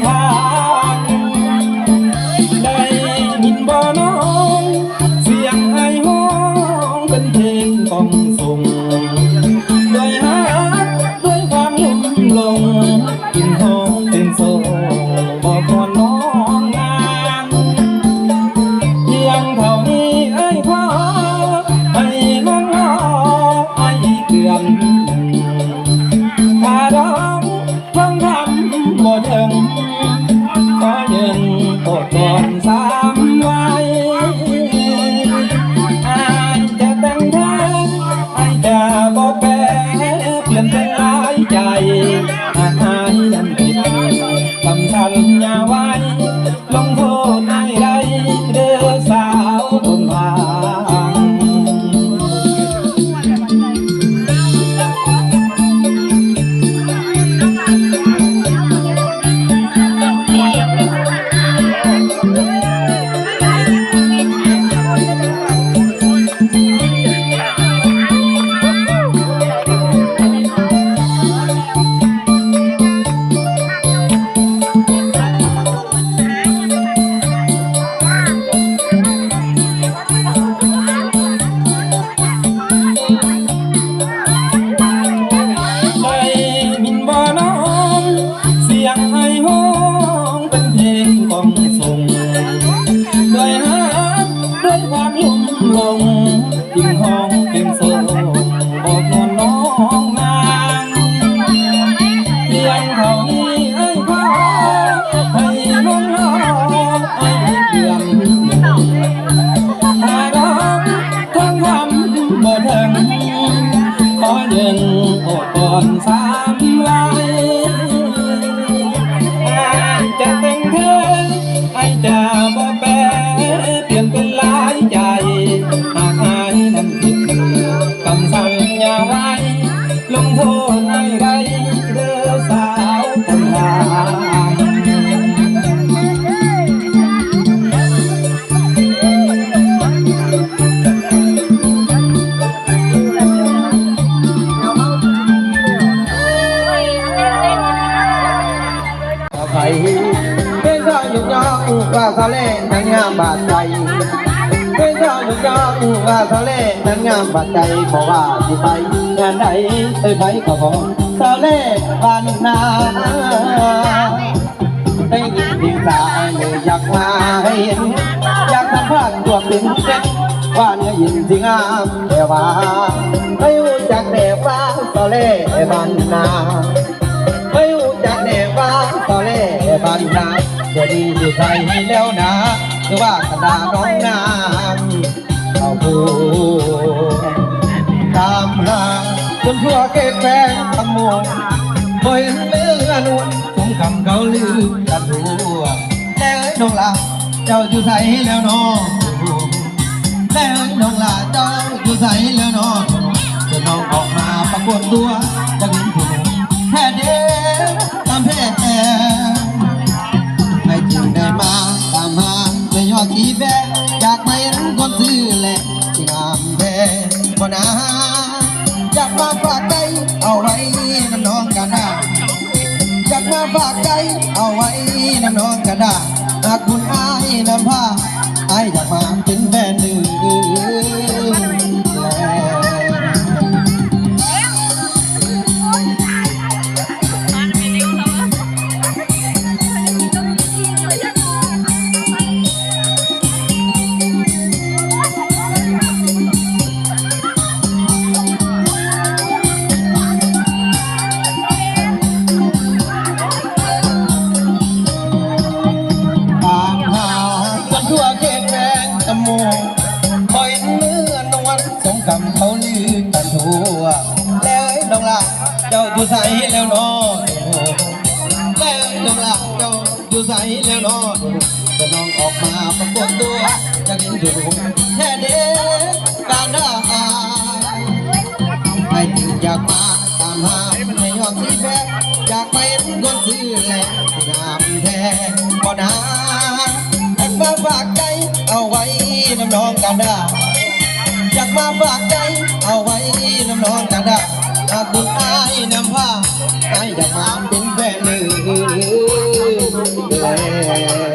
า อนสามไว้อาจจะแต่งเธอไอ้จะบ่แปรเปลี่ยนเป็นลายใจหากอายนั้นผิดคำสัญญาไว้ลงโทษ เป็นชาวยุกยองว่าทะเลนั้นงามบาดใจบอกว่าที่ไปงานใดเอ้ยไปก็พอทะเลบ้านนาได้ยินเพียงสายอยากมาให้เห็น อยากสัมผัสตัวเป็นเส้นว่าเนื้อยินที่งามแต่ว่าไม่รู้จักแต่ฟ้าทะเลบ้านนาไม่รู้จักแน่ว่าตอนแรกบ้านนาเดี๋ยวดีอยู่ใส่แล้วนะหรือว่ากระดาน้องนางาผู้ตามหาจนทั่วเกตแฟงขโมยบ่เห็นเรื่อนวลสมคำเขาลือกันทั่วแล้วน้องลาเจ้าอยู่ใส่แล้วน้องแล้วน้องลาเจ้าอยู่ใส่แล้วน้องจะน้องออกมาปรากฏตัวจะ โมคอยเนื้อนวลสงคำเขาลือกันทั่วแล้วไอ้น้องละเจ้าอยู่ใสแล้วนอนแล้วไอ้น้องละเจ้าอยู่ใสแล้วนอนจะน้องออกมาปรากฏตัวจะเห็นถูกแค่เด็กการได้ไอ้จึงอยากมาตามหาในยอดสีแฟกอยากไปไม่คนซื้อแหละงามแท้บ่นาอ น้ำน้องกันได้อยากมาฝากใจ เอาไว้น้ำน้องกันได้หากคุณอายนำพาอายอยากมาเป็นแฟนเลยสาว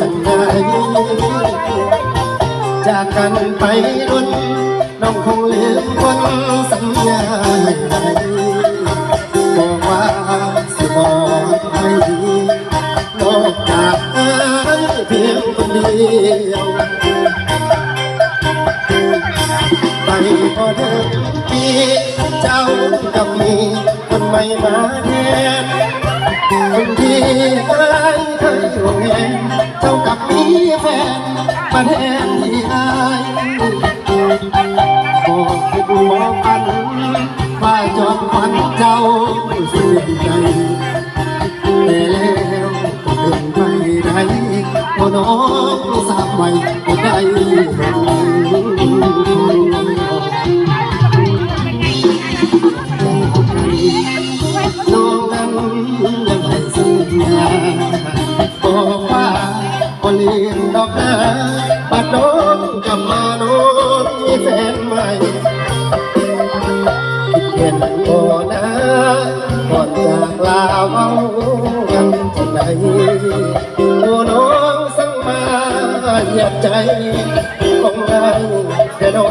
จังไงจากกันไปรุนน้องคงลืมคนสัญญาให้บอ จ้ากับมีคนใหม่มาแทนคนที่เคยเคยห่วงแหนเจ้ากับมีแฟนมาแทนที่อาย ก็เลี้ยงดอกนาปัดน้องกลับมาน้องมีแฟนใหม่เห็นก่อนนะก่อนจากลาเมากันที่ไหนโอ้น้องสั่งมาเหยียบใจของนายแต่น้อ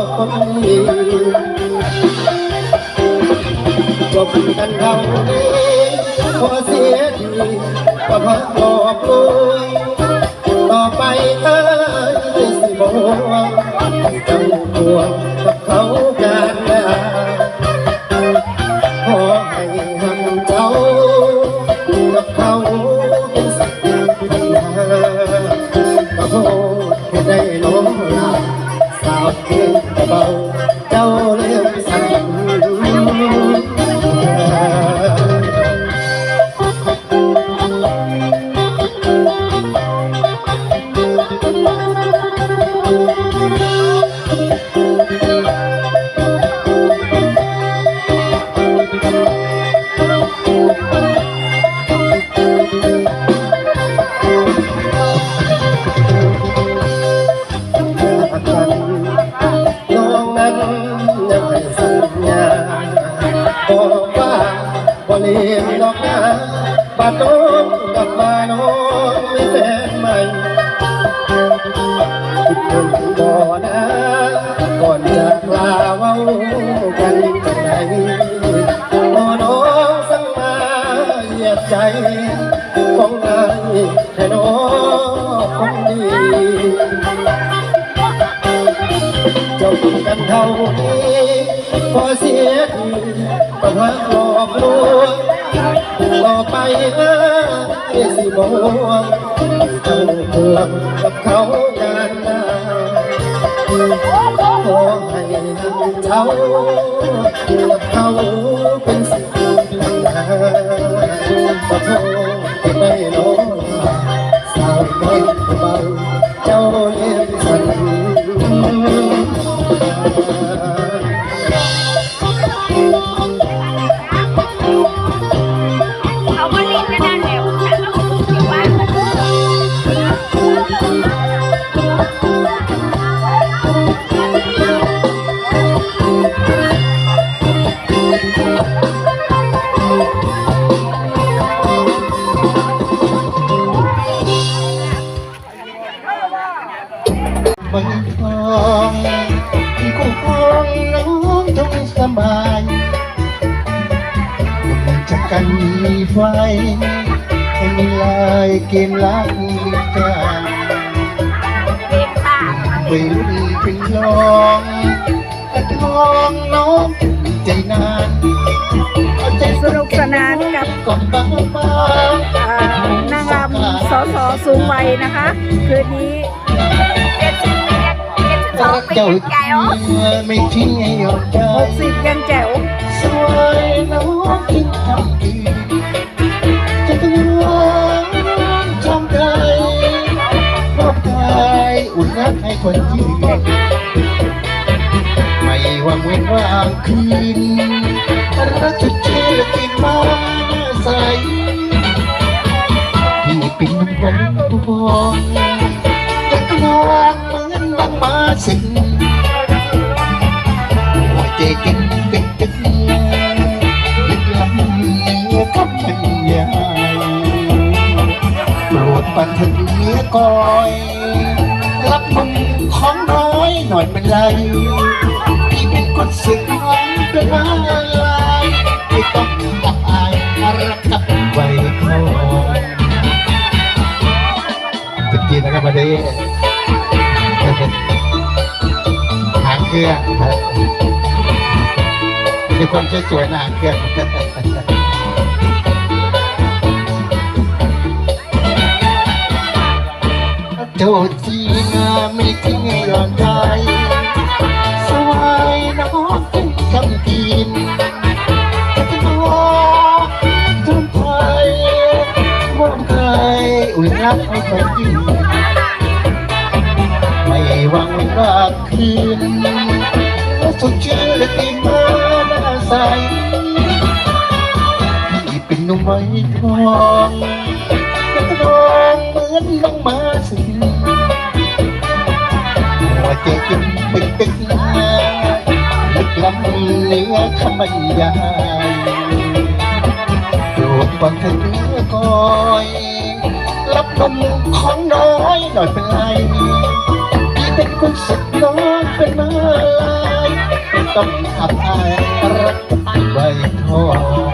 งคนนี้จบกันเท่านี้พอเสียทีก็พักหลอกลว เลี้ยงดอกนาบาดน้องกลับมาน้องไม่แฟนใหม่คิดถึงบ่อนะก่อนจากลาเว้ากันไหนบ่น้องสั่งมาเหยียบใจของนายให้น้องคนดีจบกันเท่า สิบวงเจ้าเพื่อนกับเขากันหน้าขอให้เขาเขาเป็นสิ ปรุ่นเป็นลองกระทองน้องใจนานเอาใจสนุกสนานกับก่อนบ้างบ้างนางรำสอสอสูงวัยนะคะ คืนนี้เจ็เจ็ดสิบสองรักปีเจ้าแก่เหรอไม่ทิ้งให้ยอมใจ60ยังแจ๋วสวยน้องทิ้งทำดี คนที่ไม่หวังเว้นว่างคืนรักจุดเชื่อติดมาใสพี่เป็นวันตัวจะกลางเหมือนลังมาสิงหัวใจกินเป็นตึกลึกล้ำเนื้อกับเป็นใหญ่โปรดปันถึงเนื้อก้อย หน่อยเป็นไรพี่เป็นคนสึกน้องเป็นมาลายไม่ต้องอับอายรักกับใบทองจุดจีนนะครับวันนี้หางเครื่องมีคนสวยๆนะหนาเครื่อง โจจีงาไม่ทิ้งย้อนใจสวายน้องเป็นคำกินจะตัวจนไทยว่าใครอุ่นรักให้คนจริงไม่หวังรักคืนและสดชื่อและตีมาหน้าใสพี่เป็นนุ่มไม้ทองเป็นทองเหมือนน้องมาสิ งหัวใจกินเป็นตึกลึกล้ำเนื้อคำบรรยายโปรดฟังเธอเนื้อก้อยรับนมของน้อยหน่อยเป็นไรพี่เป็นคนสุดน้องเป็นมาลายไม่ต้องขับอายรักใบทอง